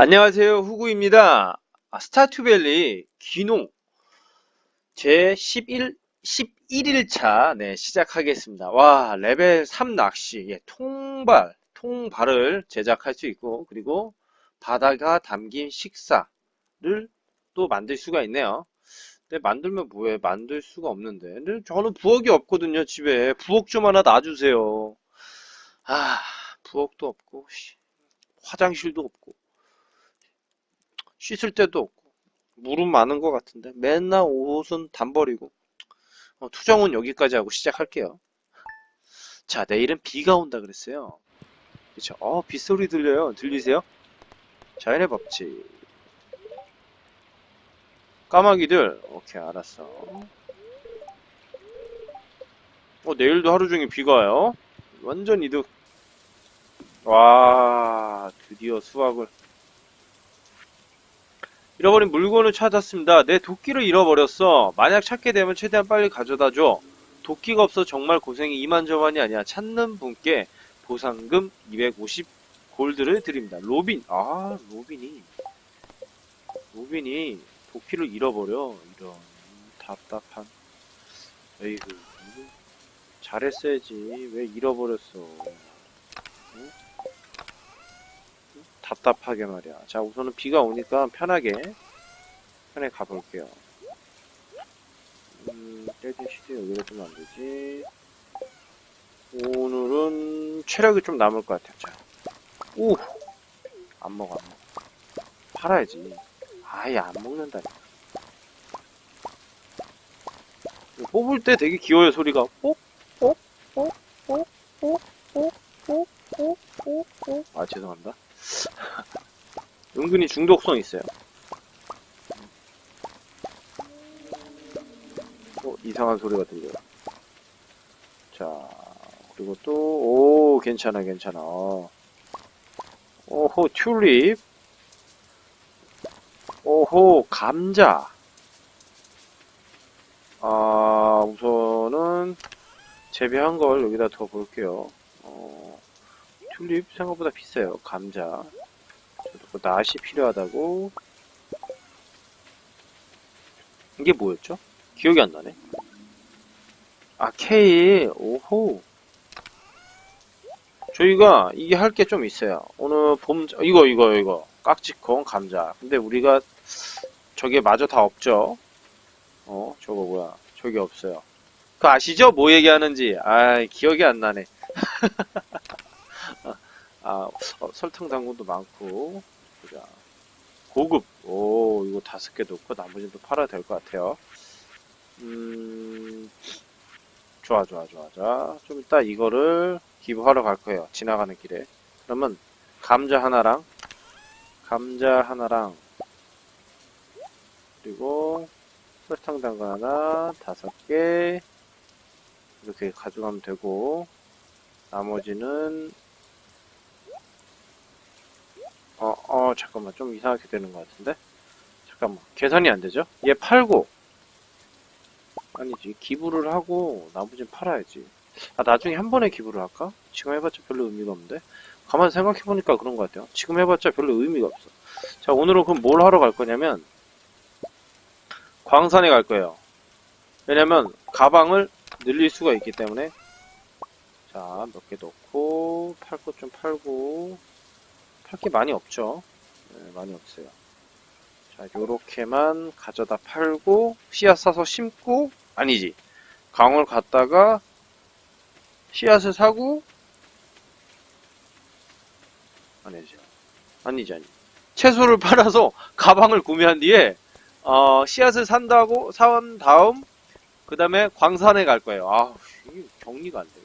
안녕하세요. 후구입니다. 아, 스타투밸리 귀농 제 11, 11일차 네, 시작하겠습니다. 와, 레벨 3 낚시, 예, 통발, 통발을 제작할 수 있고, 그리고 바다가 담긴 식사를 또 만들 수가 있네요. 근데 만들면 뭐해? 만들 수가 없는데. 근데 저는 부엌이 없거든요, 집에. 부엌 좀 하나 놔주세요. 아, 부엌도 없고, 씨, 화장실도 없고. 씻을 데도 없고 물은 많은 것 같은데 맨날 옷은 담 버리고 어, 투정은 여기까지 하고 시작할게요. 자 내일은 비가 온다 그랬어요. 그쵸? 어 빗소리 들려요. 들리세요? 자연의 법칙. 까마귀들. 오케이 알았어. 어 내일도 하루 종일 비가 와요? 완전 이득. 와 드디어 수확을 잃어버린 물건을 찾았습니다. 내 도끼를 잃어버렸어. 만약 찾게 되면 최대한 빨리 가져다 줘. 도끼가 없어 정말 고생이 이만저만이 아니야. 찾는 분께 보상금 250 골드를 드립니다. 로빈. 아, 로빈이. 로빈이 도끼를 잃어버려. 이런 답답한. 이거 잘했어야지. 왜 잃어버렸어. 응? 답답하게 말이야. 자, 우선은 비가 오니까 편하게, 편하게 가볼게요. 음, 떼진 시대 여기다 두면 안 되지. 오늘은 체력이 좀 남을 것 같아요. 자, 오! 안 먹어, 안 먹어. 팔아야지. 아예 안 먹는다. 뽑을 때 되게 귀여워요, 소리가. 뽁? 뽁? 뽁? 뽁? 뽁? 뽁? 뽁? 뽁? 뽁? 뽁? 아, 죄송합니다. 은근히 중독성 있어요. 어, 이상한 소리가 들려요. 자, 그리고 또, 오, 괜찮아, 괜찮아. 오호, 튤립. 오호, 감자. 아, 우선은, 재배한 걸 여기다 더 볼게요. 어, 튤립 생각보다 비싸요. 감자. 저도 낫이 필요하다고. 이게 뭐였죠? 기억이 안 나네. 아, 케일. 오호. 저희가 이게 할 게 좀 있어요. 오늘 봄, 이거, 이거, 이거. 깍지콩, 감자. 근데 우리가 저게 마저 다 없죠? 어, 저거 뭐야. 저게 없어요. 그 아시죠? 뭐 얘기하는지. 아, 기억이 안 나네. 아, 어, 설탕 당근도 많고, 보자. 고급. 오, 이거 다섯 개 넣고 나머지는 또 팔아야 될것 같아요. 음, 좋아, 좋아, 좋아. 자, 좀 이따 이거를 기부하러 갈 거예요. 지나가는 길에. 그러면, 감자 하나랑, 감자 하나랑, 그리고, 설탕 당근 하나, 다섯 개, 이렇게 가져가면 되고, 나머지는, 어, 어, 잠깐만. 좀 이상하게 되는 것 같은데? 잠깐만. 계산이 안 되죠? 얘 팔고. 아니지. 기부를 하고, 나머지는 팔아야지. 아, 나중에 한 번에 기부를 할까? 지금 해봤자 별로 의미가 없는데? 가만히 생각해보니까 그런 것 같아요. 지금 해봤자 별로 의미가 없어. 자, 오늘은 그럼 뭘 하러 갈 거냐면, 광산에 갈 거예요. 왜냐면, 가방을 늘릴 수가 있기 때문에. 자, 몇 개 넣고, 팔 것 좀 팔고, 팔 게 많이 없죠. 네, 많이 없어요. 자, 요렇게만 가져다 팔고, 씨앗 사서 심고, 아니지. 강을 갔다가, 씨앗을 사고, 아니지. 아니지, 아니. 채소를 팔아서 가방을 구매한 뒤에, 어, 씨앗을 산다고, 사온 다음, 그 다음에 광산에 갈 거예요. 아, 이게 정리가 안 돼요.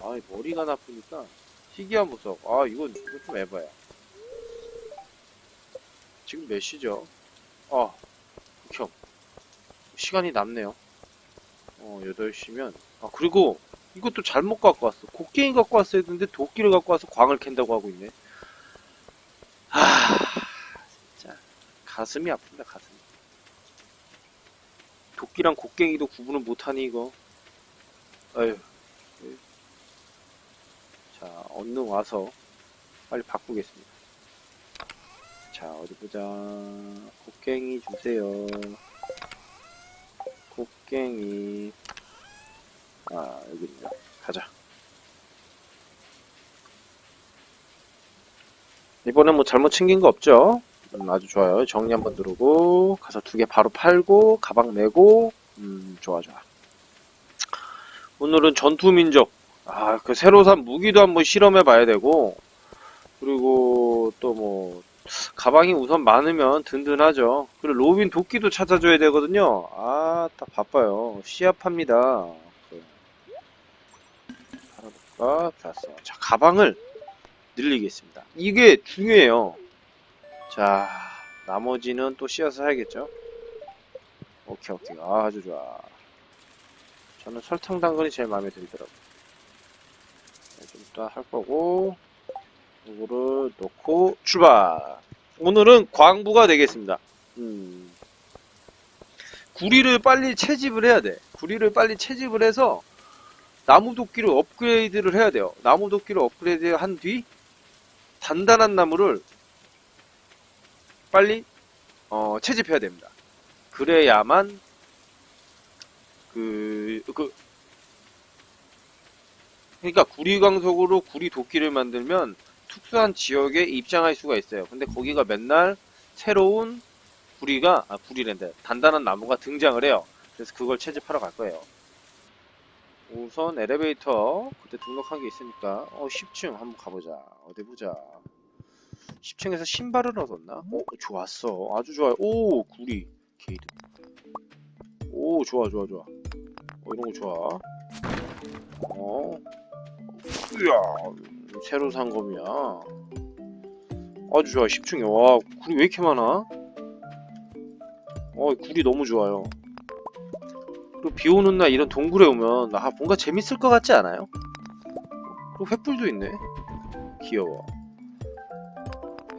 아, 머리가 나쁘니까, 희귀한 보석. 아, 이건, 이거 좀 에바야. 지금 몇 시죠? 아, 극혐. 시간이 남네요. 어, 8시면. 아, 그리고, 이것도 잘못 갖고 왔어. 곡괭이 갖고 왔어야 했는데, 도끼를 갖고 와서 광을 캔다고 하고 있네. 아, 진짜. 가슴이 아픕니다, 가슴이. 도끼랑 곡괭이도 구분을 못하니, 이거. 아휴. 자, 얼른 와서 빨리 바꾸겠습니다. 자, 어디 보자. 곡괭이 주세요. 곡괭이. 아, 여기 있네. 가자. 이번엔 뭐 잘못 챙긴 거 없죠? 음, 아주 좋아요. 정리 한번 누르고, 가서 두 개 바로 팔고, 가방 메고, 음, 좋아, 좋아. 오늘은 전투민족. 아, 그 새로 산 무기도 한번 실험해 봐야 되고, 그리고 또 뭐, 가방이 우선 많으면 든든하죠. 그리고 로빈 도끼도 찾아줘야 되거든요. 아, 딱 바빠요. 시합합니다. 그, 팔아볼까? 좋았어. 자, 가방을 늘리겠습니다. 이게 중요해요. 자, 나머지는 또 씌어서 해야겠죠? 오케이, 오케이. 아, 아주 좋아. 저는 설탕 당근이 제일 마음에 들더라고요. 이따 할 거고, 이거를 놓고 출발! 오늘은 광부가 되겠습니다. 음. 구리를 빨리 채집을 해야 돼. 구리를 빨리 채집을 해서 나무 도끼를 업그레이드를 해야 돼요. 나무 도끼를 업그레이드 한 뒤, 단단한 나무를 빨리 어, 채집해야 됩니다. 그래야만 그, 그 그러니까 구리 광석으로 구리 도끼를 만들면 특수한 지역에 입장할 수가 있어요. 근데 거기가 맨날 새로운 구리가 아 구리랜데 단단한 나무가 등장을 해요. 그래서 그걸 채집하러 갈 거예요. 우선 엘리베이터 그때 등록한 게 있으니까 어 10층 한번 가보자. 어디 보자. 10층에서 신발을 얻었나? 어 좋았어. 아주 좋아요. 오 구리 게이드. 오 좋아 좋아 좋아. 어 이런 거 좋아. 어. 이야 새로 산 검이야. 아주 좋아 10층에 와 굴이 왜 이렇게 많아? 어 굴이 너무 좋아요. 그리고 비 오는 날 이런 동굴에 오면 아 뭔가 재밌을 것 같지 않아요? 그리고 횃불도 있네. 귀여워.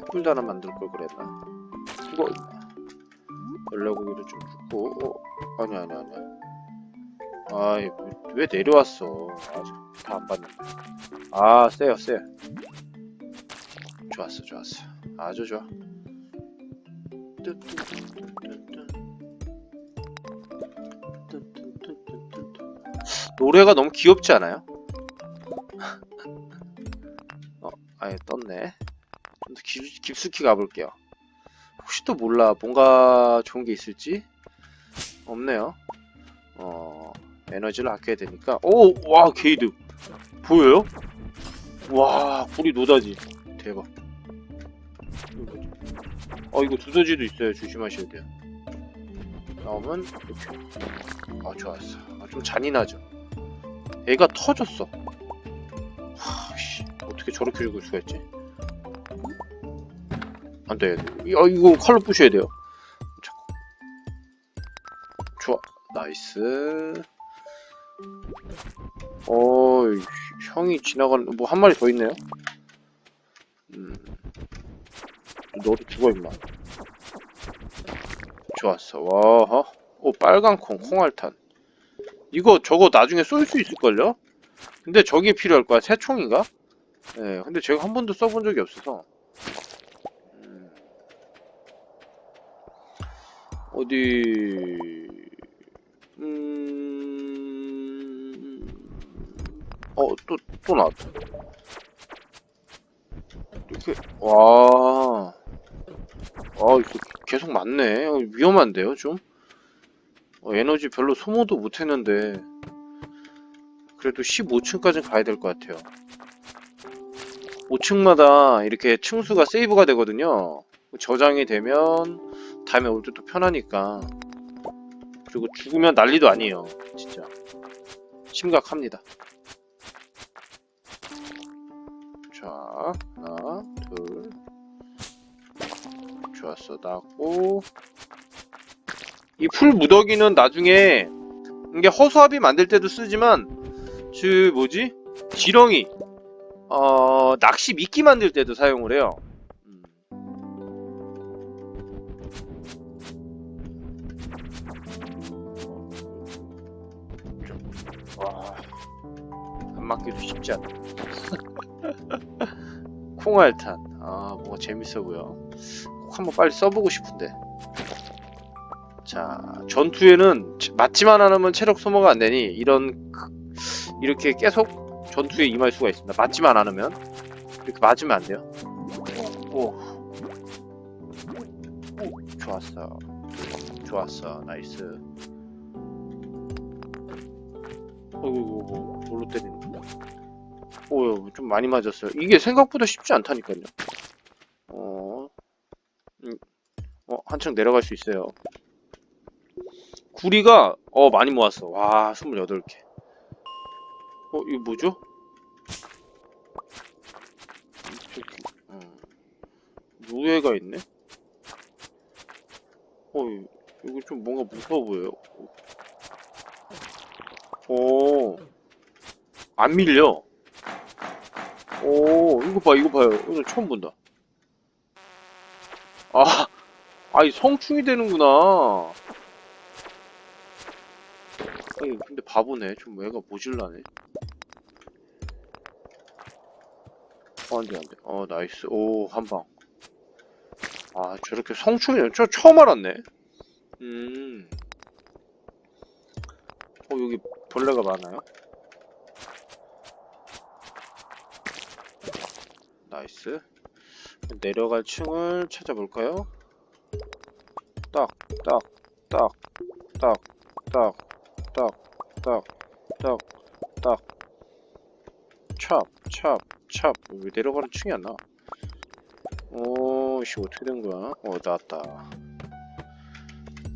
횃불도 하나 만들 걸 그랬나? 이거 연락고기도 좀 줍고 어 아니 아니 아니. 아이 왜 내려왔어? 아다 안 봤는데. 아 세요 세요. 좋았어 좋았어. 아주 좋아. 노래가 너무 귀엽지 않아요? 어, 아예 떴네. 좀 더 깊숙이 가볼게요. 혹시 또 몰라. 뭔가 좋은 게 있을지? 없네요. 어, 에너지를 아껴야 되니까. 오! 와, 게이드. 보여요? 와, 불이 노다지. 대박. 어, 이거 두더지도 있어요. 조심하셔야 돼요. 나오면, 이렇게. 아, 좋았어. 아, 좀 잔인하죠? 애가 터졌어. 하, 씨, 어떻게 저렇게 죽을 수가 있지? 안 돼. 아, 이거 칼로 부셔야 돼요. 좋아. 나이스. 어, 형이 지나가는, 뭐, 한 마리 더 있네요? 음. 너도 죽어, 임마. 좋았어. 와, 오, 빨간 콩, 콩알탄. 이거, 저거 나중에 쏠 수 있을걸요? 근데 저게 필요할 거야. 새 총인가? 예, 네, 근데 제가 한 번도 써본 적이 없어서. 음. 어디, 음, 어, 또, 또 나왔다. 이렇게, 와, 아, 이거 계속 많네. 어, 위험한데요, 좀? 어, 에너지 별로 소모도 못했는데, 그래도 15층까지 가야 될 것 같아요. 5층마다 이렇게 층수가 세이브가 되거든요. 저장이 되면 다음에 올 때도 편하니까. 그리고 죽으면 난리도 아니에요. 진짜. 심각합니다. 자, 하나, 둘. 좋았어. 나고. 이 풀 무더기는 나중에 이게 허수아비 만들 때도 쓰지만 그 뭐지? 지렁이 어 낚시 미끼 만들 때도 사용을 해요. 음. 와, 안 맞기도 쉽지 않네. 콩알탄. 아, 뭐가 재밌어 보여. 꼭 한번 빨리 써보고 싶은데. 자, 전투에는 맞지만 않으면 체력 소모가 안 되니 이런 크- 이렇게 계속 전투에 임할 수가 있습니다. 맞지만 않으면 이렇게 맞으면 안 돼요. 오, 오, 좋았어, 좋았어, 나이스. 어이구, 뭘로 때리는 거야? 오, 좀 많이 맞았어요. 이게 생각보다 쉽지 않다니까요. 어, 음, 어, 한층 내려갈 수 있어요. 구리가, 어, 많이 모았어. 와, 28개. 어, 이거 뭐죠? 어, 노예가 있네? 어, 이- 이거 좀 뭔가 무서워 보여요. 오, 안 밀려. 오, 이거 봐, 이거 봐요. 이거 처음 본다. 아, 아이, 성충이 되는구나. 아니, 근데 바보네. 좀 애가 모질라네. 어, 안 돼, 안 돼. 어, 나이스. 오, 한 방. 아, 저렇게 성충이, 저 처음 알았네. 음. 어, 여기 벌레가 많아요? 나이스. 내려갈 층을 찾아볼까요? 딱, 딱, 딱, 딱, 딱, 딱, 딱, 딱, 딱. 찹, 찹, 찹. 왜 내려가는 층이 안 나와? 오, 씨, 어떻게 된 거야? 어, 나왔다.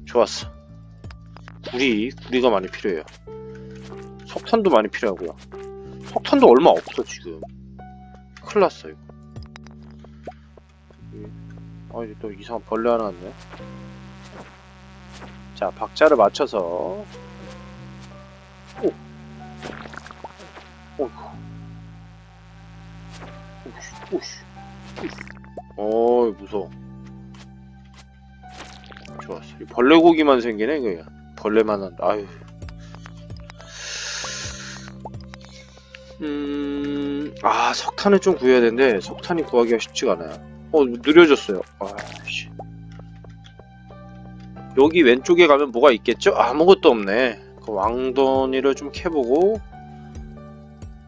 좋았어. 구리, 구리가 많이 필요해요. 석탄도 많이 필요하고요. 석탄도 얼마 없어, 지금. 큰일 났어, 이거. 아, 이제 또 이상한 벌레 하나 왔네. 자, 박자를 맞춰서. 오! 어이구. 오씨, 오씨. 어이, 무서워. 좋았어. 이 벌레 고기만 생기네, 그냥. 벌레만 한다. 아유. 음, 아, 석탄을 좀 구해야 되는데, 석탄이 구하기가 쉽지가 않아요. 어, 느려졌어요. 아씨. 여기 왼쪽에 가면 뭐가 있겠죠? 아무것도 없네. 그 왕돈이를 좀 캐보고.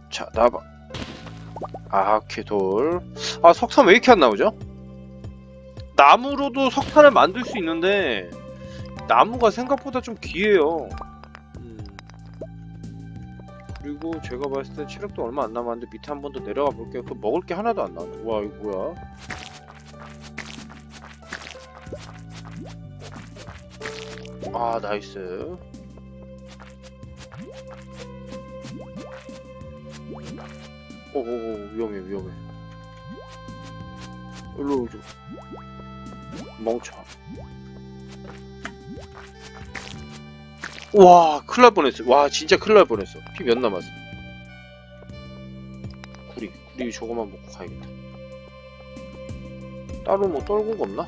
자, 나봐. 아, 오케이, 돌. 아, 석탄 왜 이렇게 안 나오죠? 나무로도 석탄을 만들 수 있는데, 나무가 생각보다 좀 귀해요. 음. 그리고 제가 봤을 때 체력도 얼마 안 남았는데 밑에 한 번 더 내려가 볼게요. 그 먹을 게 하나도 안 나오네. 와, 이거 뭐야? 아, 나이스. 오오오, 위험해, 위험해. 일로 오죠. 멍청. 와, 큰일 날 뻔했어. 와, 진짜 큰일 날 뻔했어. 피 몇 남았어? 구리, 구리 저거만 먹고 가야겠다. 따로 뭐 떨구가 없나?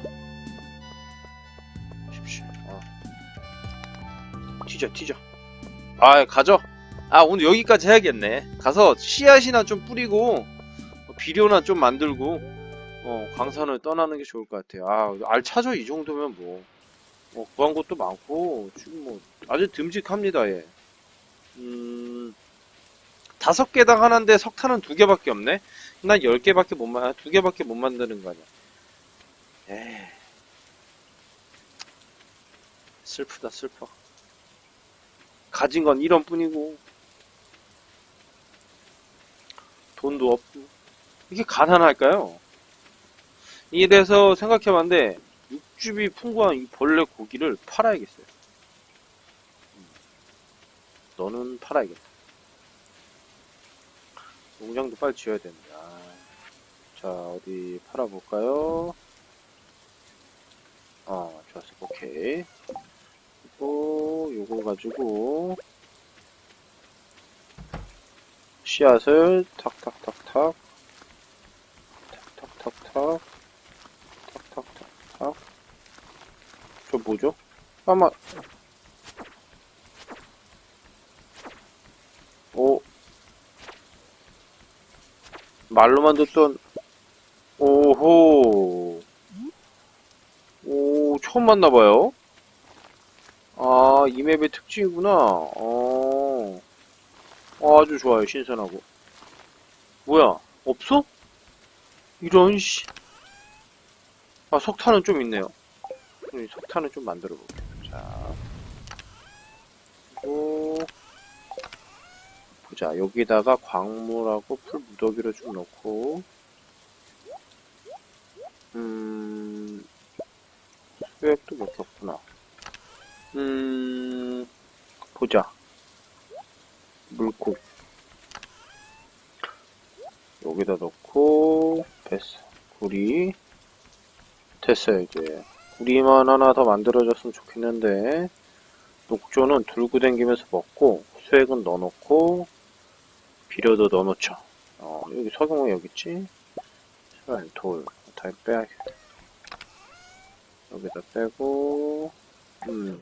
십시. 아. 튀자, 튀자. 아, 가죠. 아, 오늘 여기까지 해야겠네. 가서 씨앗이나 좀 뿌리고, 어, 비료나 좀 만들고, 어, 광산을 떠나는 게 좋을 것 같아요. 아, 알 차죠? 이 정도면 뭐. 뭐, 구한 것도 많고, 지금 뭐, 아주 듬직합니다, 예. 음, 다섯 개당 하나인데 석탄은 두 개밖에 없네? 난 열 개밖에 못 만, 두 개밖에 못 만드는 거 아니야. 에이. 슬프다, 슬퍼. 가진 건 1원 뿐이고, 돈도 없고, 이게 가난할까요? 대해서 생각해봤는데, 육즙이 풍부한 이 벌레 고기를 팔아야겠어요. 음. 너는 팔아야겠다. 농장도 빨리 지어야 됩니다. 자, 어디 팔아볼까요? 어, 좋았어. 오케이. 그리고 요거 가지고 씨앗을 탁탁탁탁 탁탁탁탁 뭐죠? 아마 오 말로만 듣던 오호 오, 처음 만나봐요. 아, 이 맵의 특징이구나. 어, 어, 아주 좋아요. 신선하고. 뭐야, 없어? 이런, 씨. 아, 석탄은 좀 있네요. 음, 석탄은 좀 만들어 볼게요. 자. 그리고, 보자. 여기다가 광물하고 풀 무더기를 좀 넣고, 음, 수액도 몇개 없구나. 음, 보자. 물고. 여기다 넣고, 됐어. 구리. 됐어요, 이제. 구리만 하나 더 만들어졌으면 좋겠는데, 녹조는 들고 다니면서 먹고, 수액은 넣어놓고, 비료도 넣어놓죠. 어, 여기 석영호 여기 있지? 술, 돌, 다 빼야겠다. 여기다 빼고, 음.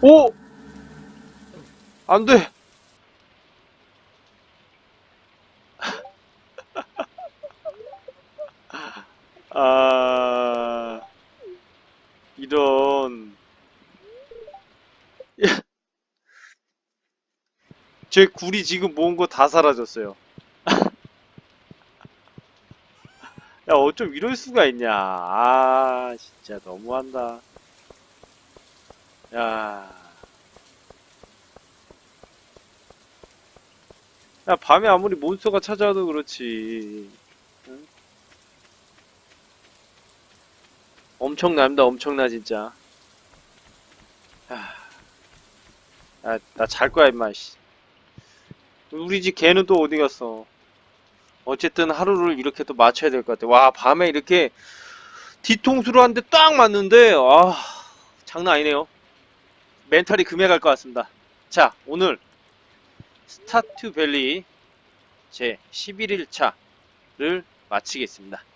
오! 안 돼! 아, 이런. 야. 제 굴이 지금 모은 거 다 사라졌어요. 야, 어쩜 이럴 수가 있냐. 아, 진짜 너무한다. 야. 야, 밤에 아무리 몬스터가 찾아와도 그렇지. 응? 엄청납니다, 엄청나, 진짜. 야, 나잘 거야, 임마, 씨. 우리 집 개는 또 어디 갔어? 어쨌든 하루를 이렇게 또 맞춰야 될 것 같아. 와, 밤에 이렇게 뒤통수로 한 대 딱 맞는데, 아, 장난 아니네요. 멘탈이 금해 갈 것 같습니다. 자, 오늘 스타트 밸리 제 11일차를 마치겠습니다. 끝!